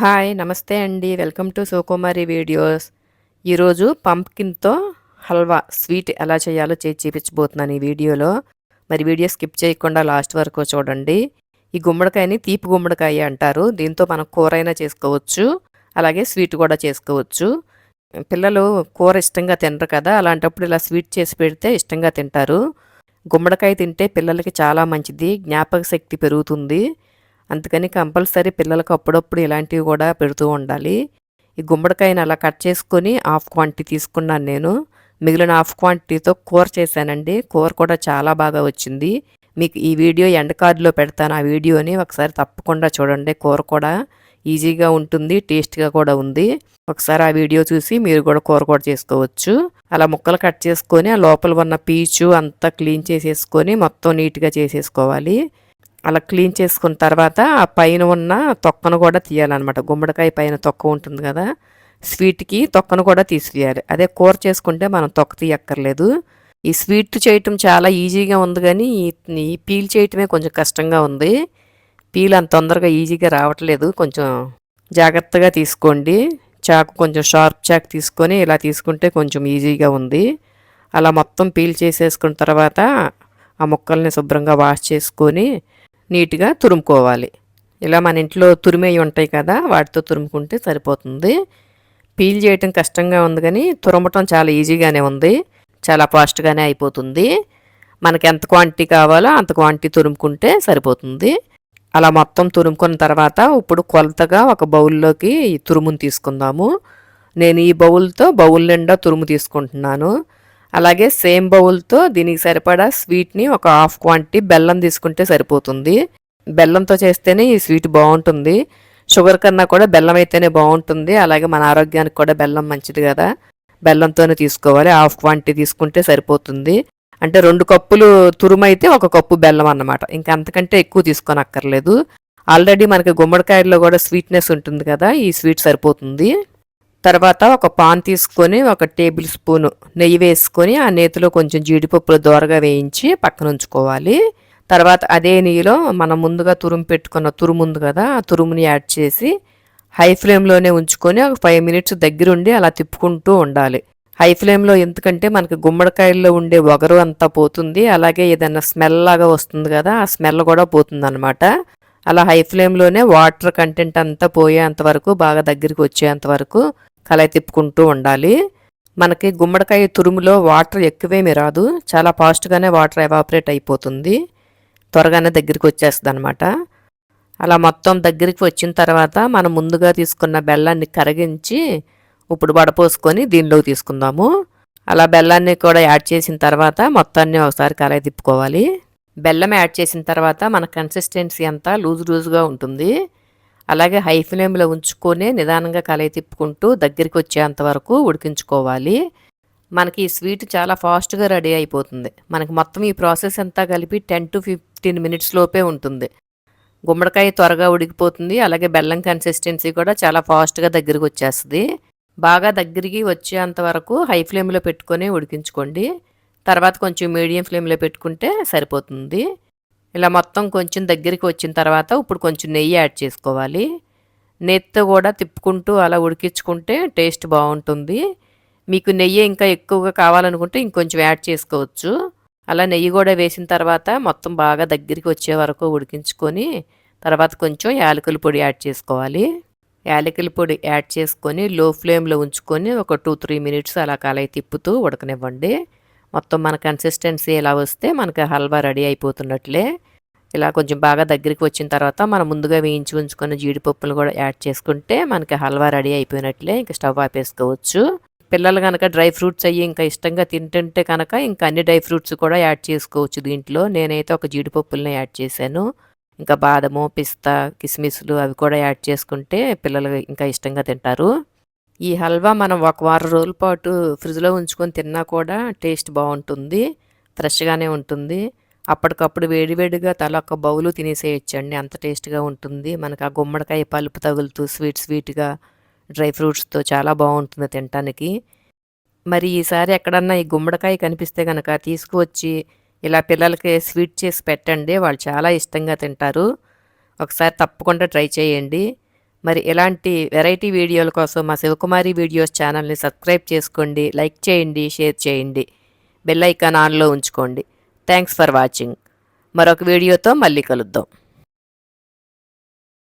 Hi నమస్తే అండి. Welcome to Sukumari videos. ఈరోజు పంప్కిన్తో హల్వా స్వీట్ ఎలా చేయాలో చేసి చూపించబోతున్నాను ఈ వీడియోలో. మరి వీడియో స్కిప్ చేయకుండా లాస్ట్ వరకు చూడండి. ఈ గుమ్మడికాయని తీపి గుమ్మడికాయ అంటారు. దీంతో మనం కూర అయినా చేసుకోవచ్చు. అలాగే స్వీట్ కూడా చేసుకోవచ్చు. పిల్లలు కూర ఇష్టంగా తినరు కదా అలాంటప్పుడు ఇలా స్వీట్ చేసి పెడితే ఇష్టంగా తింటారు. గుమ్మడికాయ తింటే పిల్లలకి చాలా మంచిది. జ్ఞాపక శక్తి పెరుగుతుంది. అందుకని కంపల్సరీ పిల్లలకు అప్పుడప్పుడు ఇలాంటివి కూడా పెడుతూ ఉండాలి. ఈ గుమ్మడికాయను అలా కట్ చేసుకొని హాఫ్ క్వాంటిటీ తీసుకున్నాను నేను. మిగిలిన హాఫ్ క్వాంటిటీతో కూర చేశానండి. కూర కూడా చాలా బాగా వచ్చింది. మీకు ఈ వీడియో ఎండ్ కార్డులో పెడతాను. ఆ వీడియోని ఒకసారి తప్పకుండా చూడండి. కూర కూడా ఈజీగా ఉంటుంది టేస్ట్గా కూడా ఉంది. ఒకసారి ఆ వీడియో చూసి మీరు కూడా కూర కూడా చేసుకోవచ్చు. అలా ముక్కలు కట్ చేసుకొని ఆ లోపల ఉన్న పీచు అంతా క్లీన్ చేసేసుకొని మొత్తం నీట్గా చేసేసుకోవాలి. అలా క్లీన్ చేసుకున్న తర్వాత ఆ పైన ఉన్న తొక్కను కూడా తీయాలన్నమాట. గుమ్మడికాయ పైన తొక్క ఉంటుంది కదా స్వీట్కి తొక్కను కూడా తీసివేయాలి. అదే కూర చేసుకుంటే మనం తొక్క తీయక్కర్లేదు. ఈ స్వీట్ చేయటం చాలా ఈజీగా ఉంది కానీ ఈ పీల్ చేయటమే కొంచెం కష్టంగా ఉంది. పీల్ అంత తొందరగా ఈజీగా రావట్లేదు. కొంచెం జాగ్రత్తగా తీసుకోండి. చాకు కొంచెం షార్ప్ చాక్ తీసుకొని ఇలా తీసుకుంటే కొంచెం ఈజీగా ఉంది. అలా మొత్తం పీల్ చేసేసుకున్న తర్వాత ఆ ముక్కల్ని శుభ్రంగా వాష్ చేసుకొని నీట్గా తురుముకోవాలి. ఇలా మన ఇంట్లో తురిమేవి ఉంటాయి కదా వాటితో తురుముకుంటే సరిపోతుంది. పీల్ చేయటం కష్టంగా ఉంది కానీ తురమటం చాలా ఈజీగానే ఉంది చాలా ఫాస్ట్గానే అయిపోతుంది. మనకి ఎంత క్వాంటిటీ కావాలో అంత క్వాంటిటీ తురుముకుంటే సరిపోతుంది. అలా మొత్తం తురుముకున్న తర్వాత ఇప్పుడు కొలతగా ఒక బౌల్లోకి తురుముని తీసుకుందాము. నేను ఈ బౌల్తో బౌల్ నిండా తురుము తీసుకుంటున్నాను. అలాగే సేమ్ బౌల్తో దీనికి సరిపడా స్వీట్ని ఒక హాఫ్ క్వాంటిటీ బెల్లం తీసుకుంటే సరిపోతుంది. బెల్లంతో చేస్తేనే ఈ స్వీట్ బాగుంటుంది. షుగర్ కన్నా కూడా బెల్లం అయితేనే బాగుంటుంది. అలాగే మన ఆరోగ్యానికి కూడా బెల్లం మంచిది కదా. బెల్లంతోనే తీసుకోవాలి. హాఫ్ క్వాంటిటీ తీసుకుంటే సరిపోతుంది. అంటే రెండు కప్పులు తురుమైతే ఒక కప్పు బెల్లం అన్నమాట. ఇంకా అంతకంటే ఎక్కువ తీసుకొని అక్కర్లేదు ఆల్రెడీ మనకి గుమ్మడికాయల్లో కూడా స్వీట్నెస్ ఉంటుంది కదా. ఈ స్వీట్ సరిపోతుంది. తర్వాత ఒక పాన్ తీసుకొని ఒక టేబుల్ స్పూన్ నెయ్యి వేసుకొని ఆ నేతిలో కొంచెం జీడిపప్పులు దోరగా వేయించి పక్కన ఉంచుకోవాలి. తర్వాత అదే నెయ్యిలో మనం ముందుగా తురుము పెట్టుకున్న తురుము ఉంది కదా ఆ తురుముని యాడ్ చేసి హై ఫ్లేమ్లోనే ఉంచుకొని ఒక ఫైవ్ మినిట్స్ దగ్గరుండి అలా తిప్పుకుంటూ ఉండాలి. హై ఫ్లేమ్లో ఎందుకంటే మనకి గుమ్మడికాయల్లో ఉండే ఒగరు అంతా పోతుంది అలాగే ఏదైనా స్మెల్ లాగా వస్తుంది కదా ఆ స్మెల్ కూడా పోతుంది అనమాట అలా హై ఫ్లేమ్లోనే వాటర్ కంటెంట్ అంతా పోయేంత వరకు బాగా దగ్గరికి వచ్చేంత వరకు కలయి తిప్పుకుంటూ ఉండాలి. మనకి గుమ్మడికాయ తురుములో వాటర్ ఎక్కువేమీ రాదు. చాలా ఫాస్ట్గానే వాటర్ ఎవాపరేట్ అయిపోతుంది. త్వరగానే దగ్గరికి వచ్చేస్తుంది అనమాట అలా మొత్తం దగ్గరికి వచ్చిన తర్వాత మనం ముందుగా తీసుకున్న బెల్లాన్ని కరిగించి ఇప్పుడు వడపోసుకొని దీనిలోకి తీసుకుందాము. అలా బెల్లాన్ని కూడా యాడ్ చేసిన తర్వాత మొత్తాన్ని ఒకసారి కలయి తిప్పుకోవాలి. బెల్లం యాడ్ చేసిన తర్వాత మన కన్సిస్టెన్సీ అంతా లూజ్ లూజ్గా ఉంటుంది. అలాగే హై ఫ్లేమ్లో ఉంచుకొని నిదానంగా కలయి తిప్పుకుంటూ దగ్గరికి వచ్చేంత వరకు ఉడికించుకోవాలి. మనకి ఈ స్వీట్ చాలా ఫాస్ట్గా రెడీ అయిపోతుంది. మనకి మొత్తం ఈ ప్రాసెస్ అంతా కలిపి టెన్ టు ఫిఫ్టీన్ మినిట్స్ లోపే ఉంటుంది. గుమ్మడికాయ త్వరగా ఉడికిపోతుంది. అలాగే బెల్లం కన్సిస్టెన్సీ కూడా చాలా ఫాస్ట్గా దగ్గరికి వచ్చేస్తుంది. బాగా దగ్గరికి వచ్చేంత వరకు హై ఫ్లేమ్లో పెట్టుకొని ఉడికించుకోండి. తర్వాత కొంచెం మీడియం ఫ్లేమ్లో పెట్టుకుంటే సరిపోతుంది. ఇలా మొత్తం కొంచెం దగ్గరికి వచ్చిన తర్వాత ఇప్పుడు కొంచెం నెయ్యి యాడ్ చేసుకోవాలి. నెయ్యితో కూడా తిప్పుకుంటూ అలా ఉడికించుకుంటే టేస్ట్ బాగుంటుంది. మీకు నెయ్యి ఇంకా ఎక్కువగా కావాలనుకుంటే ఇంకొంచెం యాడ్ చేసుకోవచ్చు. అలా నెయ్యి కూడా వేసిన తర్వాత మొత్తం బాగా దగ్గరికి వచ్చే వరకు ఉడికించుకొని తర్వాత కొంచెం యాలకుల పొడి యాడ్ చేసుకోవాలి. యాలకుల పొడి యాడ్ చేసుకొని లో ఫ్లేమ్లో ఉంచుకొని ఒక టూ త్రీ మినిట్స్ అలా కలయి తిప్పుతూ ఉడకనివ్వండి. మొత్తం మన కన్సిస్టెన్సీ ఎలా వస్తే మనకి హల్వా రెడీ అయిపోతున్నట్లే. ఇలా కొంచెం బాగా దగ్గరికి వచ్చిన తర్వాత మనం ముందుగా వేయించి ఉంచుకున్న జీడిపప్పులు కూడా యాడ్ చేసుకుంటే మనకి హల్వా రెడీ అయిపోయినట్లే. ఇంకా స్టవ్ ఆపేసుకోవచ్చు. పిల్లలు కనుక డ్రై ఫ్రూట్స్ అయ్యి ఇంకా ఇష్టంగా తింటుంటే కనుక ఇంకా అన్ని డ్రై ఫ్రూట్స్ కూడా యాడ్ చేసుకోవచ్చు దీంట్లో. నేనైతే ఒక జీడిపప్పులని యాడ్ చేశాను. ఇంకా బాదము పిస్తా కిస్మిస్లు అవి కూడా యాడ్ చేసుకుంటే పిల్లలు ఇంకా ఇష్టంగా తింటారు. ఈ హల్వా మనం ఒక వారం రోజుల పాటు ఫ్రిడ్జ్లో ఉంచుకొని తిన్నా కూడా టేస్ట్ బాగుంటుంది ఫ్రెష్గానే ఉంటుంది. అప్పటికప్పుడు వేడివేడిగా తల ఒక బౌలు తినేసేయచ్చండి. అంత టేస్ట్గా ఉంటుంది. మనకు ఆ గుమ్మడికాయ పలుపు తగులుతూ స్వీట్ స్వీట్గా డ్రై ఫ్రూట్స్తో చాలా బాగుంటుంది తినటానికి. మరి ఈసారి ఎక్కడన్నా ఈ గుమ్మడికాయ కనిపిస్తే కనుక తీసుకువచ్చి ఇలా పిల్లలకి స్వీట్ చేసి పెట్టండి. వాళ్ళు చాలా ఇష్టంగా తింటారు. ఒకసారి తప్పకుండా ట్రై చేయండి. మరి ఇలాంటి వెరైటీ వీడియోల కోసం మా శివకుమారి వీడియోస్ ఛానల్ని సబ్స్క్రైబ్ చేసుకోండి లైక్ చేయండి షేర్ చేయండి బెల్ ఐకాన్ ఆన్లో ఉంచుకోండి. థ్యాంక్స్ ఫర్ వాచింగ్ మరొక వీడియోతో మళ్ళీ కలుద్దాం.